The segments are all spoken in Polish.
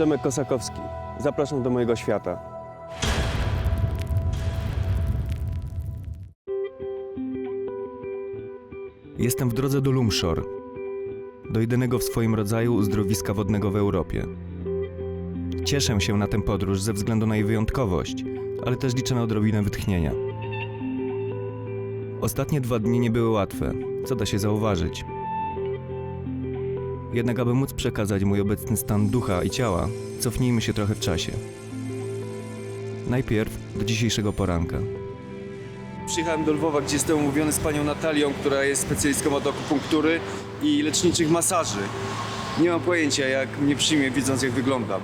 Przemek Kosakowski. Zapraszam do mojego świata. Jestem w drodze do Lumshore, do jedynego w swoim rodzaju uzdrowiska wodnego w Europie. Cieszę się na tę podróż ze względu na jej wyjątkowość, ale też liczę na odrobinę wytchnienia. Ostatnie dwa dni nie były łatwe, co da się zauważyć. Jednak aby móc przekazać mój obecny stan ducha i ciała, cofnijmy się trochę w czasie. Najpierw do dzisiejszego poranka. Przyjechałem do Lwowa, gdzie jestem umówiony z panią Natalią, która jest specjalistką od akupunktury i leczniczych masaży. Nie mam pojęcia, jak mnie przyjmie, widząc jak wyglądam.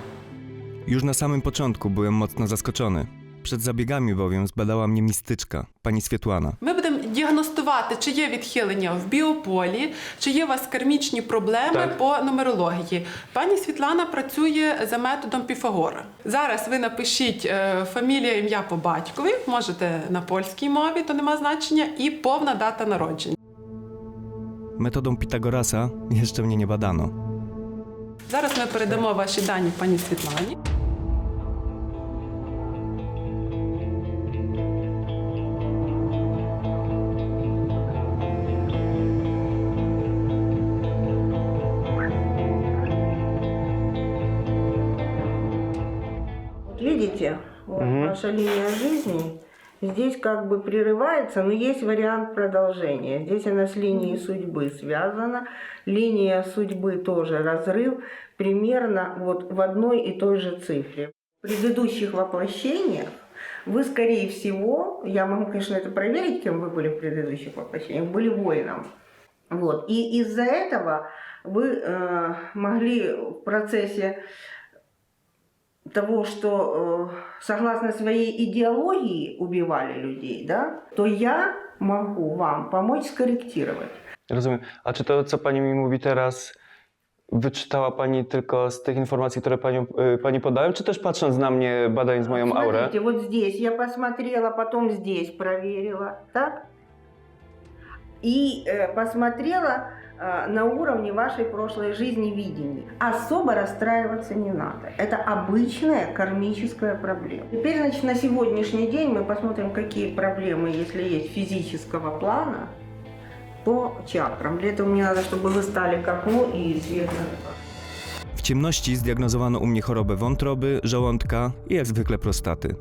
Już na samym początku byłem mocno zaskoczony. Przed zabiegami bowiem zbadała mnie mistyczka, pani Swietłana. My діагностувати, чи є відхилення в біополі, чи є у вас кармічні проблеми Так. по нумерології. Пані Світлана працює за методом Піфагора. Зараз ви напишіть е, фамілія, ім'я по батькові, можете на польській мові, то нема значення, і повна дата народження. Metodą Pitagorasa jeszcze mnie nie badano. Зараз ми передамо ваші дані пані Світлані. Ваша линия жизни здесь как бы прерывается, но есть вариант продолжения. Здесь она с линией судьбы связана. Линия судьбы тоже разрыв примерно вот в одной и той же цифре. В предыдущих воплощениях вы, скорее всего, я могу, конечно, это проверить, кем вы были в предыдущих воплощениях, были воином. Вот. И из-за этого вы э, могли в процессе того, что э, согласно своей идеологии убивали людей, да, то я могу вам помочь скорректировать. Rozumiem. A czy to, co pani mi mówi teraz, wyczytała pani tylko z tych informacji, które panią, y, pani podałem, czy też patrząc na mnie, badając moją aurę? Смотрите, вот здесь я посмотрела, потом здесь проверила, так? И э, посмотрела э, на уровне вашей прошлой жизни видения. Особо расстраиваться не надо. Это обычная кармическая проблема. Теперь, значит, на сегодняшний день мы посмотрим, какие проблемы, если есть физического плана, по чакрам. Для этого мне надо, чтобы вы стали к окну и свет на W ciemności zdiagnozowano u mnie chorobę wątroby, żołądka i jak zwykle prostaty.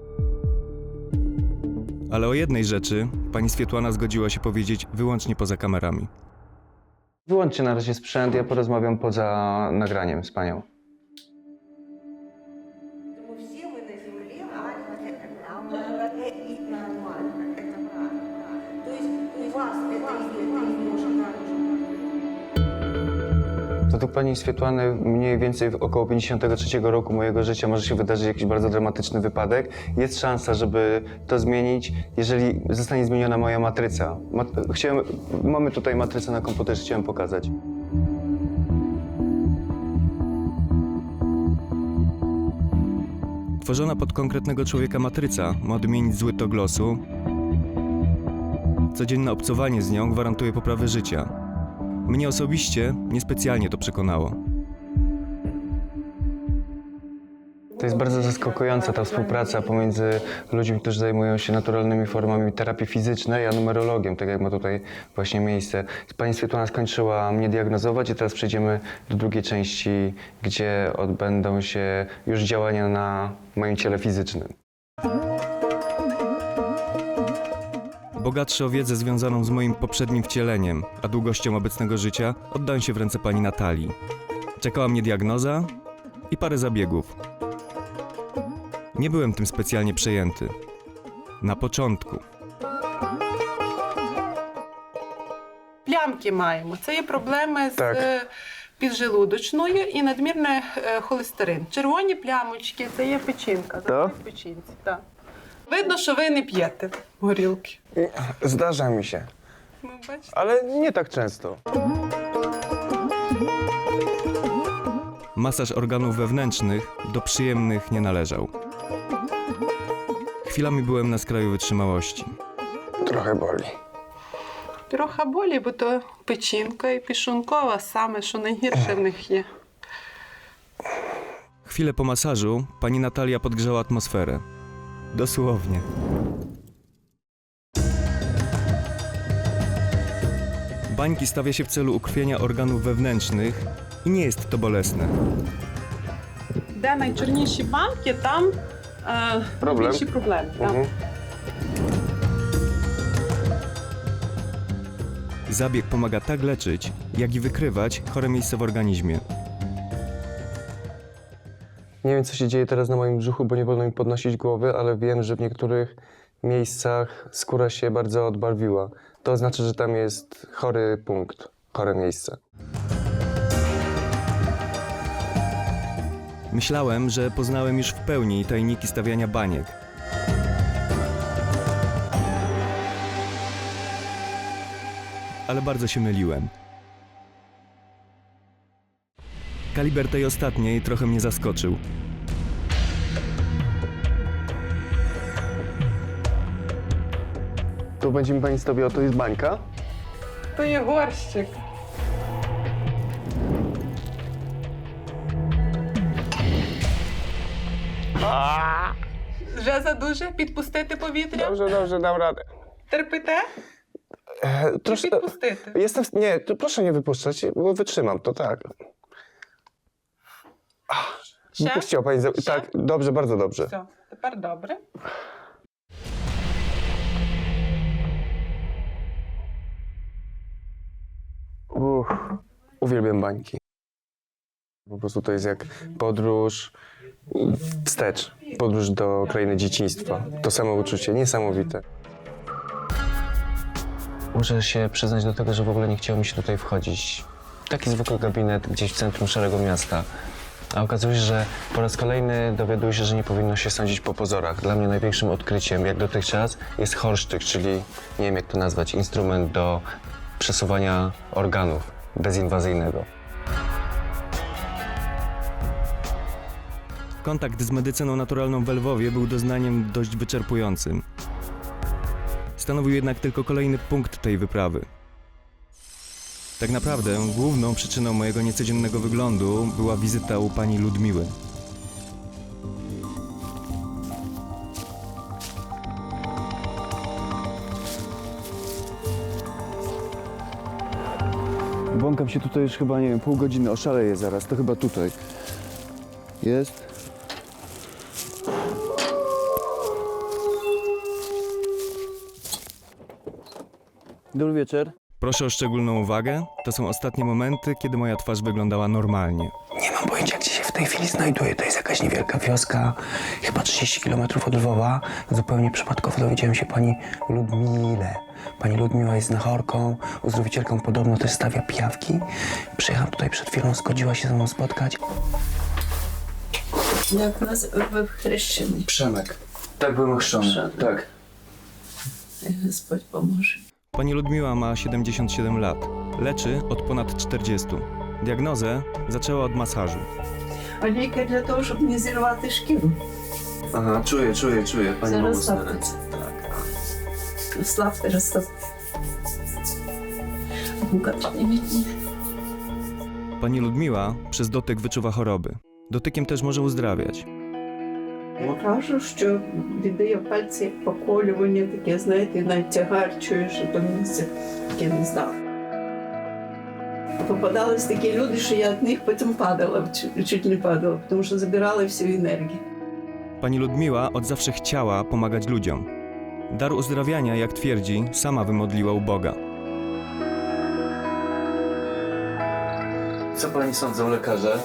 Ale o jednej rzeczy pani Swietłana zgodziła się powiedzieć wyłącznie poza kamerami. Wyłączcie na razie sprzęt, ja porozmawiam poza nagraniem z panią. Все мы на земле, и нормально, это правильно. То есть у вас это Według pani Swietłany mniej więcej w około 53 roku mojego życia może się wydarzyć jakiś bardzo dramatyczny wypadek. Jest szansa, żeby to zmienić, jeżeli zostanie zmieniona moja matryca. Mat chciałem, mamy tutaj matrycę na komputerze, chciałem pokazać. Tworzona pod konkretnego człowieka matryca ma odmienić zły tok losu. Codzienne obcowanie z nią gwarantuje poprawę życia. Mnie osobiście niespecjalnie to przekonało. To jest bardzo zaskakująca ta współpraca pomiędzy ludźmi, którzy zajmują się naturalnymi formami terapii fizycznej, a numerologiem, tak jak ma tutaj właśnie miejsce. Pani Swietłana skończyła mnie diagnozować i teraz przejdziemy do drugiej części, gdzie odbędą się już działania na moim ciele fizycznym Bogatszy o wiedzę związaną z moim poprzednim wcieleniem, a długością obecnego życia, oddałem się w ręce pani Natalii. Czekała mnie diagnoza i parę zabiegów. Nie byłem tym specjalnie przejęty. Na początku. Плямки маємо. Це є проблеми з Так. е, піджелудочною і надмірний е, холестерин. Червоні плямочки це є печінка. Так? в печінці. Так. Видно, що ви не п'єте горілки. Zdarza mi się, Ну, бачите. ale nie tak często. Masaż organów wewnętrznych do przyjemnych nie należał. Chwilami byłem na skraju wytrzymałości. Trochę boli. Трохи болі, бо то печінка і пішункова саме, що найгірше в них є. Chwilę po masażu pani Natalia podgrzała atmosferę. Dosłownie. Bańki stawia się w celu ukrwienia organów wewnętrznych i nie jest to bolesne. Де найчорніші банки, там е, Проблем. більші проблеми. так. Mhm. Zabieg pomaga tak leczyć, jak i wykrywać chore miejsce w organizmie. Nie wiem, co się dzieje teraz na moim brzuchu, bo nie wolno mi podnosić głowy, ale wiem, że w niektórych miejscach skóra się bardzo odbarwiła. To oznacza, że tam jest chory punkt, chore miejsce. Myślałem, że poznałem już w pełni tajniki stawiania baniek. Ale bardzo się myliłem. Kaliber tej ostatniej trochę mnie zaskoczył. Tu będzie mi pani stawiała, to jest bańka? То є горщик. Вже задуже підпустити повітря? Dobrze, dobrze, dam radę. Терпите? E, Чи troszkę... підпустити? Jestem... Nie, to proszę nie wypuszczać, bo wytrzymam to, tak. No nie Się? puściło pani. Za... Tak, dobrze, bardzo dobrze. Co? Super dobry. Uch, uwielbiam bańki. Po prostu to jest jak podróż wstecz, podróż do krainy dzieciństwa. To samo uczucie, niesamowite. Muszę się przyznać do tego, że w ogóle nie chciało mi się tutaj wchodzić. Taki zwykły gabinet gdzieś w centrum szarego miasta. A okazuje się, że po raz kolejny dowiaduję się, że nie powinno się sądzić po pozorach. Dla mnie największym odkryciem, jak dotychczas, jest horsztyk, czyli nie wiem jak to nazwać, instrument do przesuwania organów bezinwazyjnego. Kontakt z medycyną naturalną w Lwowie był doznaniem dość wyczerpującym. Stanowił jednak tylko kolejny punkt tej wyprawy. Tak naprawdę główną przyczyną mojego niecodziennego wyglądu była wizyta u pani Ludmiły. Błąkam się tutaj już chyba, nie wiem, pół godziny, oszaleję zaraz, to chyba tutaj. Jest. Dobry wieczór. Proszę o szczególną uwagę. To są ostatnie momenty, kiedy moja twarz wyglądała normalnie. Nie mam pojęcia, gdzie się w tej chwili znajduję. To jest jakaś niewielka wioska, chyba 30 km od Lwowa. Zupełnie przypadkowo dowiedziałem się pani Ludmile. Pani Ludmiła jest znachorką, uzdrowicielką podobno też stawia pijawki. Przyjechałam tutaj przed chwilą, zgodziła się ze mną spotkać. Jak nas ви хрещені, Przemek. Tak byłem ochrzczony. Przemek. Tak. Господь поможе. Pani Ludmiła ma 77 lat. Leczy od ponad 40. Diagnozę zaczęła od masażu. А лікар для того, щоб не зірвати шкіру. Aha, czuję, czuję, czuję. Pani Zaraz Bogusy na tak. ręce. Tak. Славте розстав. Ну-ка, підніміть мене. Pani Ludmiła przez dotyk wyczuwa choroby. Dotykiem też może uzdrawiać. Я кажу, що віддає пальці як поколювання, таке, знаєте, навіть тягар чуєш, що то місце таке не знав. Попадались такі люди, що я від них потім падала, чуть, чуть не падала, тому що забирали всю енергію. Pani Ludmiła od zawsze chciała pomagać ludziom. Dar uzdrawiania, jak twierdzi, sama wymodliła u Boga. Co pani sądzą lekarze?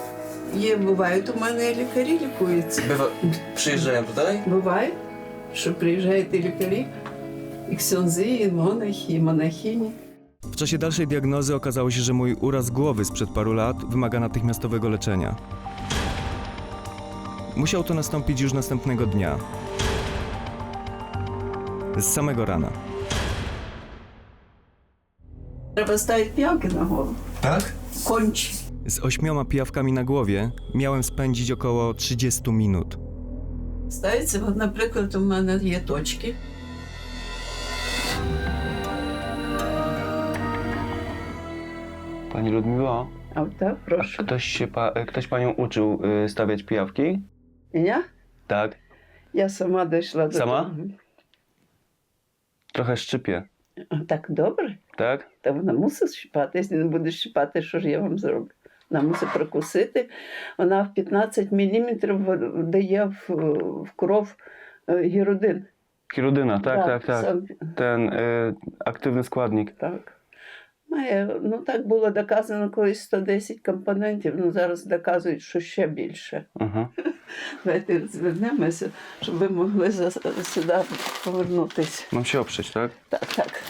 Є, бувають у мене лікарі лікуються. Bywa... Przyjeżdżają tutaj? Буває, що приїжджають і лікарі, і ксьонзи, і монахи, і монахині. W czasie dalszej diagnozy okazało się, że mój uraz głowy sprzed paru lat wymaga natychmiastowego leczenia. Musiał to nastąpić już następnego dnia. Z samego rana. Треба ставити п'явки на голову. Tak? Кончі. Z ośmioma pijawkami na głowie miałem spędzić około 30 minut. Ставиться, от, наприклад, у мене є точки. Pani Ludmiła, А так, прошу. Ktoś, się pa, ktoś panią uczył y, stawiać pijawki? Я? Tak. Я сама дійшла до Сама? того. Trochę szczypie, Так добре. tak? Та вона мусить щипати. Якщо не буде щипати, що ж я вам зроблю? Вона мусить прокусити. Вона в 15 мм дає в, в кров е, гірудин. Hirudyna, tak, tak, tak. сам- Ten y, aktywny składnik. так. Має, ну так було доказано колись 110 компонентів, ну зараз доказують, що ще більше. Mhm. Давайте звернемося, щоб ви могли сюди повернутися. Mam się oprzeć, tak? Так, так.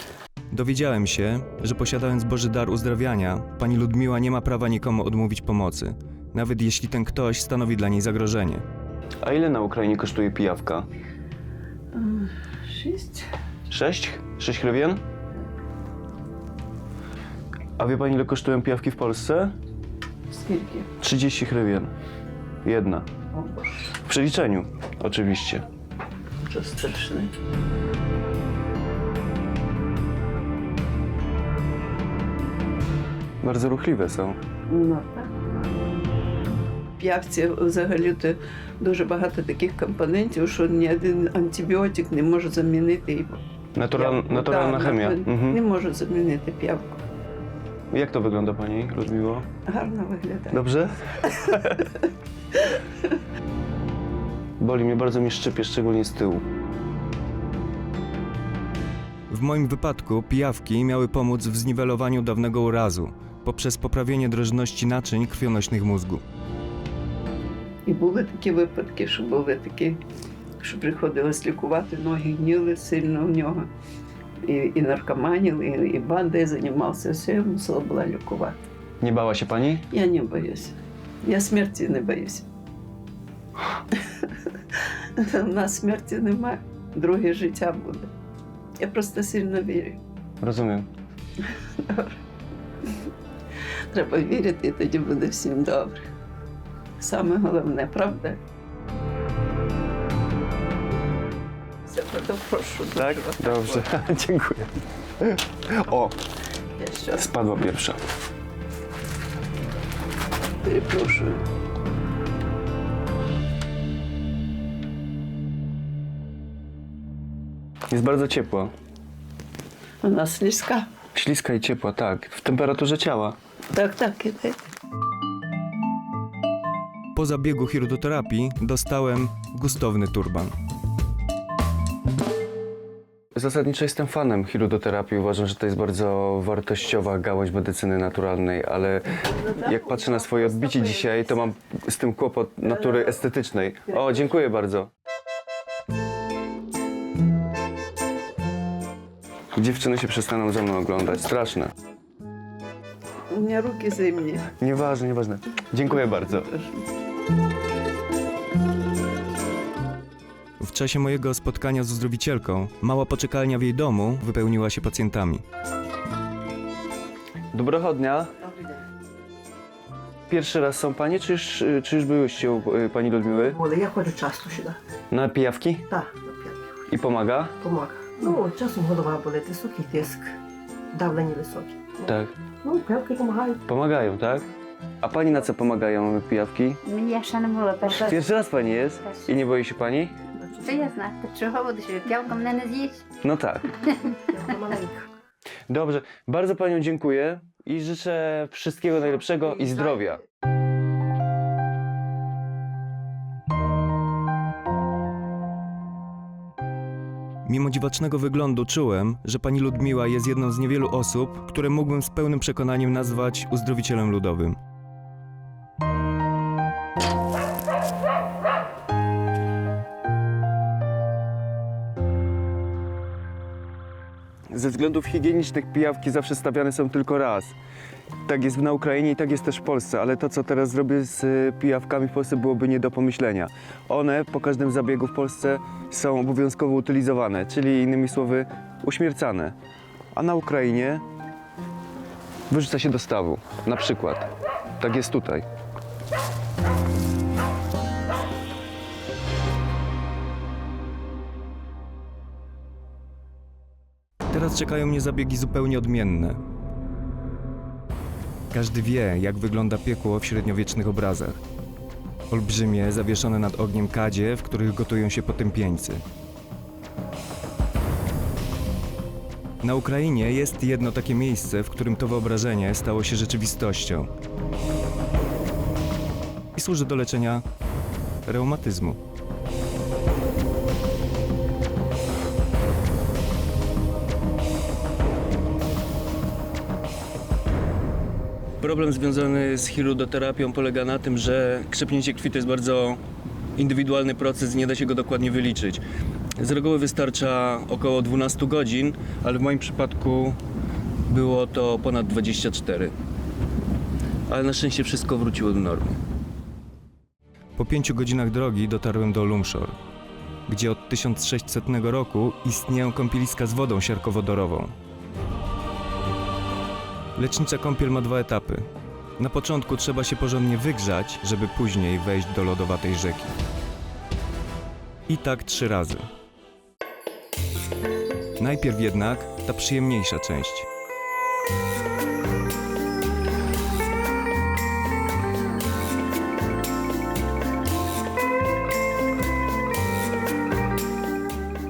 Dowiedziałem się, że posiadając Boży dar uzdrawiania, pani Ludmiła nie ma prawa nikomu odmówić pomocy, nawet jeśli ten ktoś stanowi dla niej zagrożenie. A ile na Ukrainie kosztuje pijawka? Шість. Sześć? Sześć hrywien? A wie pani, ile kosztują pijawki w Polsce? Скільки? 30 hrywien. Jedna. О, Боже, W przeliczeniu, oczywiście. що страшне. Bardzo ruchliwe są. Ну, так. В п'явці взагалі то дуже багато таких компонентів, що ні один антибіотик не може замінити її. Natural, П'явку. naturalna Так, chemia. Не Mhm. може замінити п'явку. Jak to wygląda pani, Ludmiło? Гарно виглядає. Dobrze? Boli mnie, bardzo mnie szczypie, szczególnie z tyłu. W moim wypadku pijawki miały pomóc w zniwelowaniu dawnego urazu poprzez poprawienie drożności naczyń krwionośnych mózgu. І були такі випадки, що були такі, що приходилось лікувати, ноги гніли сильно в нього. І, і наркоманів, і, і бандою займався, все я мусила була лікувати. Nie bała się pani? Я не боюся. Я смерті не боюся. У нас смерті немає, друге життя буде. Я просто сильно вірю. Rozumiem. Треба вірити, і тоді буде всім добре. Саме головне, правда? Все, то прошу. вас. Dobrze, dziękuję. O, Я щас spadła pierwsza. перепрошую. Jest bardzo ciepła. Вона слізька. Śliska i ciepła, tak. W temperaturze ciała. Tak, takie były. Po zabiegu hirudoterapii dostałem gustowny turban. Zasadniczo jestem fanem hirudoterapii. Uważam, że to jest bardzo wartościowa gałąź medycyny naturalnej, ale jak patrzę na swoje odbicie dzisiaj, to mam z tym kłopot natury estetycznej. O, dziękuję bardzo. Dziewczyny się przestaną za mną oglądać. Straszne У мене руки зимні. Nieważne, nieważne. Dziękuję bardzo. W czasie mojego spotkania z uzdrowicielką, mała poczekalnia w jej domu wypełniła się pacjentami. Dobrego dnia. Pierwszy raz są panie, czy już, czy już byłyście u y, pani Ludmiły? Були. Я ходжу часто сюди. Na pijawki? Так, на п'ятки. I pomaga? Помога. Ну, часом голова болить, високий тиск, давлення високі. Tak. No, pijawki pomagają. Pomagają, tak? A pani na co pomagają pijawki? Mnie szanowuję, proszę. Pierwszy raz pani jest? I nie boi się pani? Czy ja znam, to przychodzę do siebie pijawką na nas jeść. No tak. Dobrze, bardzo panią dziękuję i życzę wszystkiego najlepszego i zdrowia. Mimo dziwacznego wyglądu czułem, że pani Ludmiła jest jedną z niewielu osób, które mógłbym z pełnym przekonaniem nazwać uzdrowicielem ludowym. Ze względów higienicznych pijawki zawsze stawiane są tylko raz. Tak jest na Ukrainie i tak jest też w Polsce, ale to, co teraz zrobię z y, pijawkami w Polsce, byłoby nie do pomyślenia. One po każdym zabiegu w Polsce są obowiązkowo utylizowane, czyli innymi słowy uśmiercane. A na Ukrainie wyrzuca się do stawu, na przykład. Tak jest tutaj. Teraz czekają mnie zabiegi zupełnie odmienne. Każdy wie, jak wygląda piekło w średniowiecznych obrazach. Olbrzymie, zawieszone nad ogniem kadzie, w których gotują się potępieńcy. Na Ukrainie jest jedno takie miejsce, w którym to wyobrażenie stało się rzeczywistością. I służy do leczenia reumatyzmu. Problem związany z chirudoterapią polega na tym, że krzepnięcie krwi to jest bardzo indywidualny proces, nie da się go dokładnie wyliczyć. Z reguły wystarcza około 12 godzin, ale w moim przypadku było to ponad 24. Ale na szczęście wszystko wróciło do normy. Po pięciu godzinach drogi dotarłem do Lumshore, gdzie od 1600 roku istnieją kąpieliska z wodą siarkowodorową. Lecznica kąpiel ma dwa etapy. Na początku trzeba się porządnie wygrzać, żeby później wejść do lodowatej rzeki. I tak trzy razy. Najpierw jednak ta przyjemniejsza część.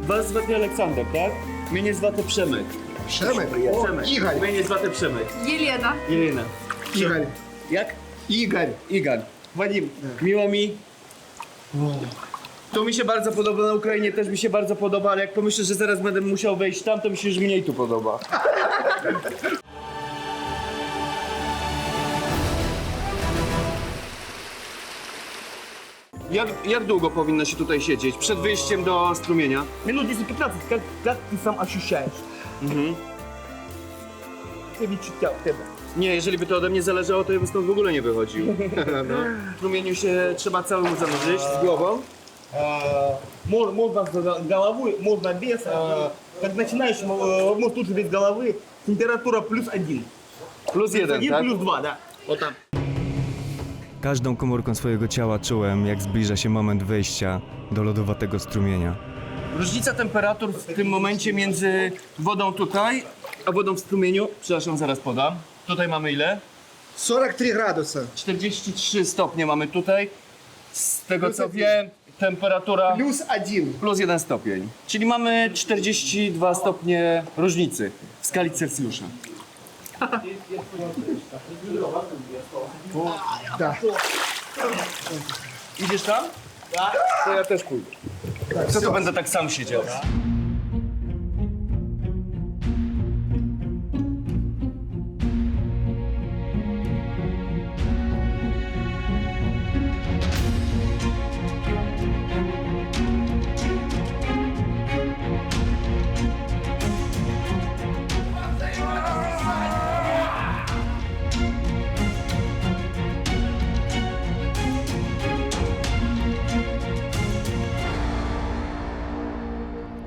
Was zwetnie Aleksander, tak? Mnie nie zwate Przemek. Пшемик. Шемик? О, Ігор. Мене звати Пшемик. Єлена. Ірина. Ігор. Як? Ігор. Igor. Wadim. Miło mi. To mi się bardzo podoba na Ukrainie, też mi się bardzo podoba, ale jak pomyślę, że zaraz będę musiał wejść tam, to mi się już mniej tu podoba. Jak, jak długo powinno się tutaj siedzieć? Przed wyjściem do strumienia? Минут 10-15, как, как ты сам ощущаешь? Mhm. Це відчуття в тебе. Nie, jeżeli by to ode mnie zależało, to ja bym stąd w ogóle nie wychodził. no. W strumieniu się trzeba całemu zanurzyć z głową. А, мож- Можно с головой, можно без. А, Как начинаешь, м- может лучше без головы. Температура плюс один. Plus jeden, Один tak? плюс два, да. Вот там. Każdą komórką swojego ciała czułem, jak zbliża się moment wejścia do lodowatego strumienia. Różnica temperatur w tym momencie między wodą tutaj, a wodą w strumieniu, przepraszam, zaraz podam. Tutaj mamy ile? 43 градуса. 43 stopnie mamy tutaj. Z tego co wiem, temperatura Плюс один. plus 1 stopień. Czyli mamy 42 stopnie różnicy w skali Celsjusza. Да. Idziesz tam? Tak. To ja też pójdę. Co to będę tak sam siedział?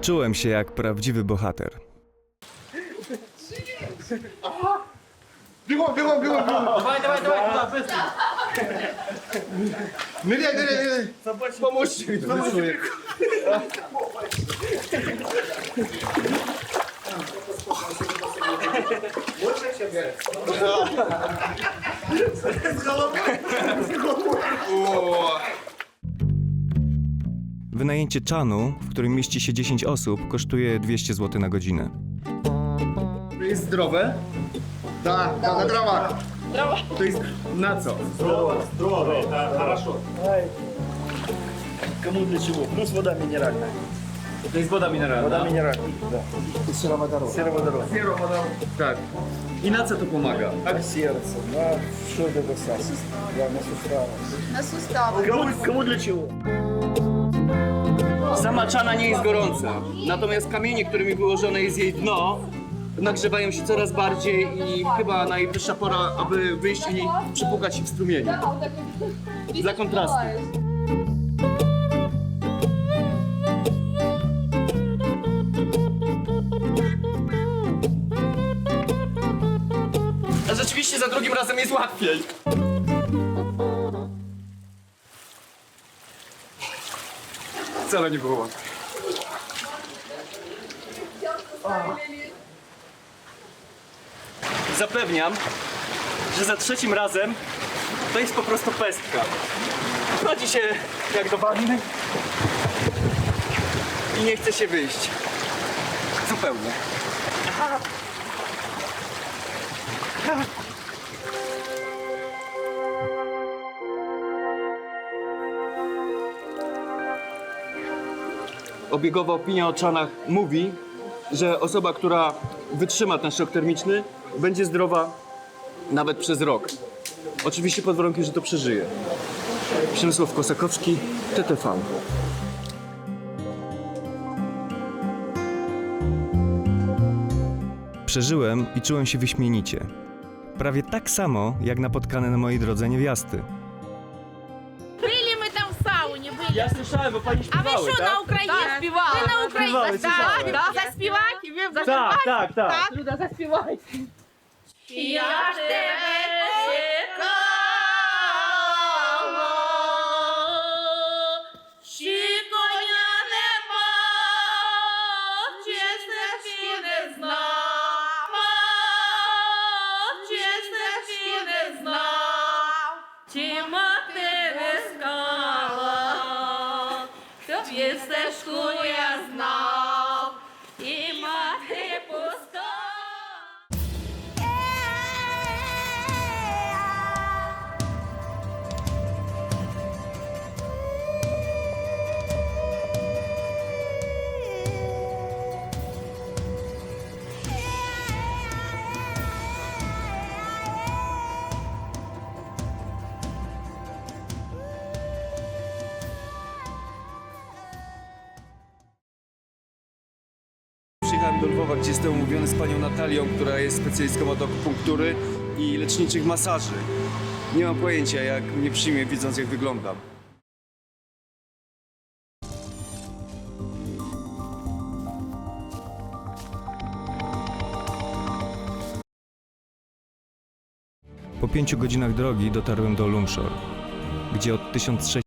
Czułem się jak prawdziwy bohater. Biegło, biegło, biegło, biegło. Dawaj, dawaj, dawaj, kurwa, bystro. Nylej, nylej, nylej. Pomóżcie mi, pomóżcie mi. Się. Wynajęcie czanu, w którym mieści się 10 osób, kosztuje 200 zł na godzinę. To jest zdrowe? Да, да, на дровах. To jest na co? Кому для чего? Плюс вода минеральная. To jest woda mineralna. Вода минеральная, да. И сероводород. Сероводород. Tak. I na co to pomaga? На сердце, на что это касается? Да, на суставы. На сустави. Кому, кому для чего? Sama czana nie jest gorąca, natomiast kamienie, którymi wyłożone jest jej dno, nagrzewają się coraz bardziej i chyba najwyższa pora, aby wyjść i przepłukać się w strumieniu. Dla kontrastu. Rzeczywiście za drugim razem jest łatwiej. Wcale nie było łatwe. Zapewniam, że za trzecim razem to jest po prostu pestka. Wchodzi się jak do wanny i nie chce się wyjść. Zupełnie. Obiegowa opinia o czanach mówi, że osoba, która wytrzyma ten szok termiczny, będzie zdrowa nawet przez rok. Oczywiście pod warunkiem, że to przeżyje. Przemysław Kosakowski, TTV. Przeżyłem i czułem się wyśmienicie. Prawie tak samo, jak napotkane na mojej drodze niewiasty. Я слышаю, ви пані А ви що на Україні співали? Вы на Україні Співали, співали. заспівати? Заспівати? Ви Так, так, так. Люда, заспівайте. Я ж тебе Przyjechałem do Lwowa, gdzie jestem umówiony z panią Natalią, która jest specjalistką od akupunktury i leczniczych masaży. Nie mam pojęcia, jak mnie przyjmie, widząc jak wyglądam. Po pięciu godzinach drogi dotarłem do Lumshore, gdzie od 1300